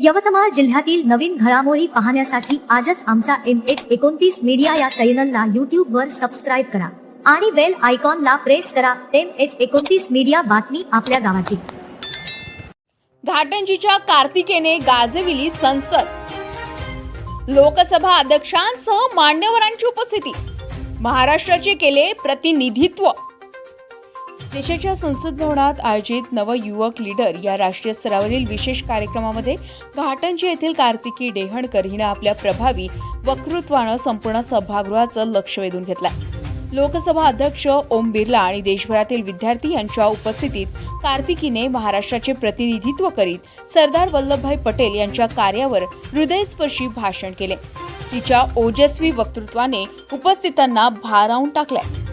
यवतमाळ जिल्ह्यातील नवीन घडामोडी पाहण्यासाठी आजच आमचा एम एच एकोणतीस मीडिया या चॅनलला यूट्यूबवर सबस्क्राईब करा आणि बेल आयकॉनला प्रेस करा एम एच एकोणतीस मीडिया बातमी आपल्या गावाची. घाटंजीच्या कार्तिकेने गाजविली संसद. लोकसभा अध्यक्षांसह मान्यवरांची उपस्थिती. महाराष्ट्राचे केले प्रतिनिधित्व. देशाच्या संसद भवनात आयोजित नव युवक लीडर या राष्ट्रीय स्तरावरील विशेष कार्यक्रमामध्ये घाटंजी येथील कार्तिकी डेहणकर हिनं आपल्या प्रभावी वक्तृत्वानं संपूर्ण सभागृहाचं लक्ष वेधून घेतलंय. लोकसभा अध्यक्ष ओम बिर्ला आणि देशभरातील विद्यार्थी यांच्या उपस्थितीत कार्तिकीने महाराष्ट्राचे प्रतिनिधित्व करीत सरदार वल्लभभाई पटेल यांच्या कार्यावर हृदयस्पर्शी भाषण केले. तिच्या ओजस्वी वक्तृत्वाने उपस्थितांना भारावून टाकल्या.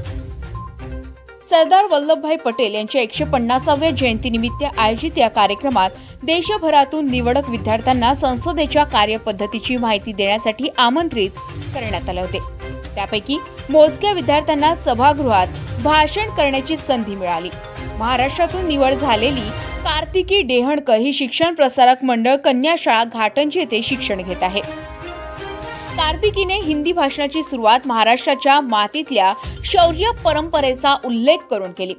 सरदार वल्लभभाई पटेल यांच्या एकशे पन्नासाव्या जयंतीनिमित्त आयोजित या कार्यक्रमात देशभरातून निवडक विद्यार्थ्यांना संसदेच्या कार्यपद्धतीची माहिती देण्यासाठी आमंत्रित करण्यात आले होते. त्यापैकी मोजक्या विद्यार्थ्यांना सभागृहात भाषण करण्याची संधी मिळाली. महाराष्ट्रातून निवड झालेली कार्तिकी डेहणकर ही शिक्षण प्रसारक मंडळ कन्या शाळा घाटंजी येथे शिक्षण घेत आहे. कार्तिकीने हिंदी भाषणाची सुरुवात महाराष्ट्राच्या मातीतल्या शौर्य परंपरेचा उल्लेख करून केली.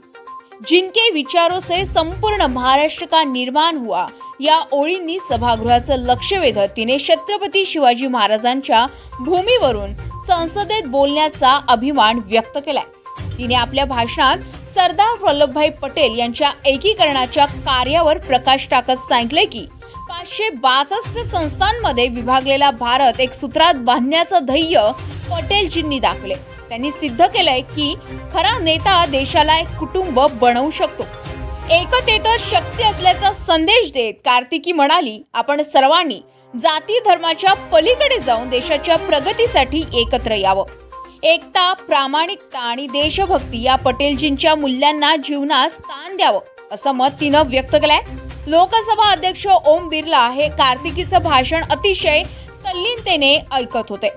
जिनके विचारों से संपूर्ण महाराष्ट्र का निर्माण हुआ या ओळींनी सभागृहाचं लक्ष वेधत तिने छत्रपती शिवाजी महाराजांच्या भूमीवरून संसदेत बोलण्याचा अभिमान व्यक्त केलाय. तिने आपल्या भाषणात सरदार वल्लभभाई पटेल यांच्या एकीकरणाच्या कार्यावर प्रकाश टाकत सांगितले की पाचशे बासष्ट संस्थांमध्ये विभागलेला भारत एक सूत्रात बांधण्याचं ध्येय पटेलजींनी दाखले त्यांनी सिद्ध केलंय की खरा नेता देशाला एक कुटुंब बनवू शकतो. एकतेतच शक्ती असल्याचा संदेश देत कार्तिकी म्हणाली आपण सर्वांनी जाती धर्माच्या पलीकडे जाऊन देशाच्या प्रगतीसाठी एकत्र यावं. एकता प्रामाणिकता आणि देशभक्ती या पटेलजींच्या मूल्यांना जीवनात स्थान द्यावं. असं मत तिनं व्यक्त केलंय. लोकसभा अध्यक्ष ओम बिर्ला हे कार्तिकीचं भाषण अतिशय तल्लीनतेने ऐकत होते.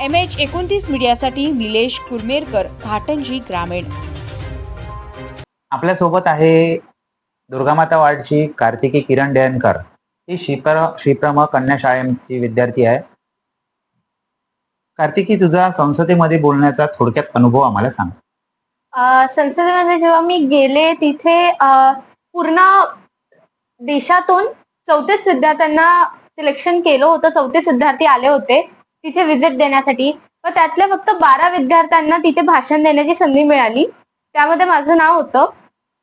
एम एच एकोणतीस मीडियासाठी निलेश कुरमेरकर घाटंजी ग्रामीण. आपल्यासोबत आहे दुर्गामाता वार्डची कार्तिकी किरण डेहनकर ही श्रीप्र श्रीप्रम कन्या शाळेची विद्यार्थी आहे. कार्तिकी तुझा संसदेमध्ये बोलण्याचा थोडक्यात अनुभव आम्हाला सांग. अ, संसदेमध्ये जेव्हा मी गेले तिथे पूर्ण देशातून चौतीस विद्यार्थ्यांना सिलेक्शन केलं होतं. चौतीस विद्यार्थी आले होते तिथे व्हिजिट देण्यासाठी. व त्यातल्या फक्त बारा विद्यार्थ्यांना तिथे भाषण देण्याची संधी मिळाली. त्यामध्ये माझं नाव होतं.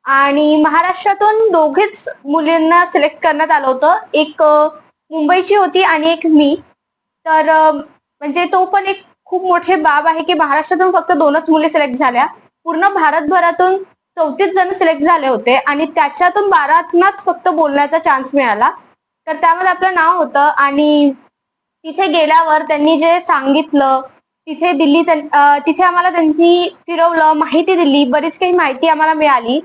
आणि महाराष्ट्रातून दोघेच मुलींना सिलेक्ट करण्यात आलं होतं. एक मुंबईची होती आणि एक मी. तर म्हणजे तो पण एक खूप मोठे बाब आहे की महाराष्ट्रातून फक्त दोनच मुली सिलेक्ट झाल्या. पूर्ण भारतभरातून चौतीस जण सिलेक्ट झाले होते आणि त्याच्यातून बारातनाच फक्त बोलण्याचा चान्स मिळाला. तर त्यामध्ये आपलं नाव होतं आणि तिथे गेल्यावर त्यांनी जे सांगितलं तिथे दिल्ली त्यां- तिथे आम्हाला त्यांनी फिरवलं माहिती दिली बरीच काही माहिती आम्हाला मिळाली.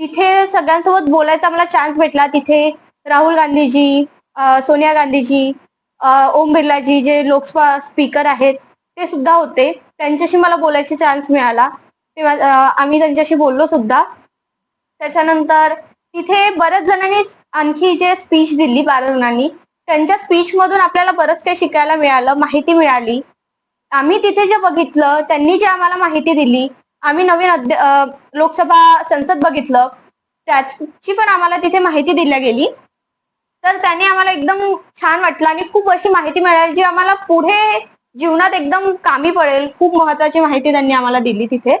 तिथे सगळ्यांसोबत बोलायचा आम्हाला चान्स भेटला. तिथे राहुल गांधीजी सोनिया गांधीजी ओम बिर्लाजी जे लोकसभा स्पीकर आहेत ते सुद्धा होते. त्यांच्याशी मला बोलायचा चान्स मिळाला. तेव्हा आम्ही त्यांच्याशी बोललो सुद्धा. त्याच्यानंतर तिथे बऱ्याच जणांनी आणखी जे स्पीच दिली बारा जणांनी त्यांच्या स्पीच मधून आपल्याला बरंच काही शिकायला मिळालं माहिती मिळाली. आम्ही तिथे जे बघितलं त्यांनी जे आम्हाला माहिती दिली आम्ही नवीन लोकसभा संसद बघितलं त्याची पण आम्हाला तिथे माहिती दिल्या गेली. तर त्याने आम्हाला एकदम छान वाटलं आणि खूप अशी माहिती मिळाली जी आम्हाला पुढे जीवनात एकदम कामी पडेल. खूप महत्वाची माहिती त्यांनी आम्हाला दिली तिथे.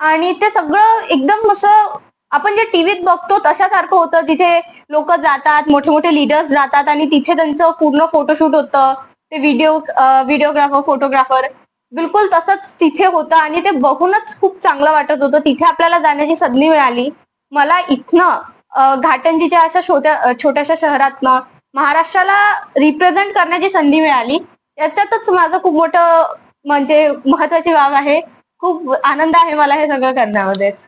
आणि ते सगळं एकदम असं आपण जे टीव्हीत बघतो तशासारखं होतं. तिथे लोक जातात मोठे मोठे लिडर्स जातात आणि तिथे त्यांचं पूर्ण फोटोशूट होतं. ते व्हिडिओ व्हिडिओग्राफर फोटोग्राफर बिलकुल तसंच तिथे होतं आणि ते बघूनच खूप चांगलं वाटत होतं. तिथे आपल्याला जाण्याची संधी मिळाली. मला इथनं घाटंजीच्या अशा छोट्या छोट्याशा शहरातनं महाराष्ट्राला रिप्रेझेंट करण्याची संधी मिळाली. याच्यातच माझं खूप मोठं म्हणजे महत्वाची बाब आहे. खूप आनंद आहे मला हे सगळं करण्यामध्येच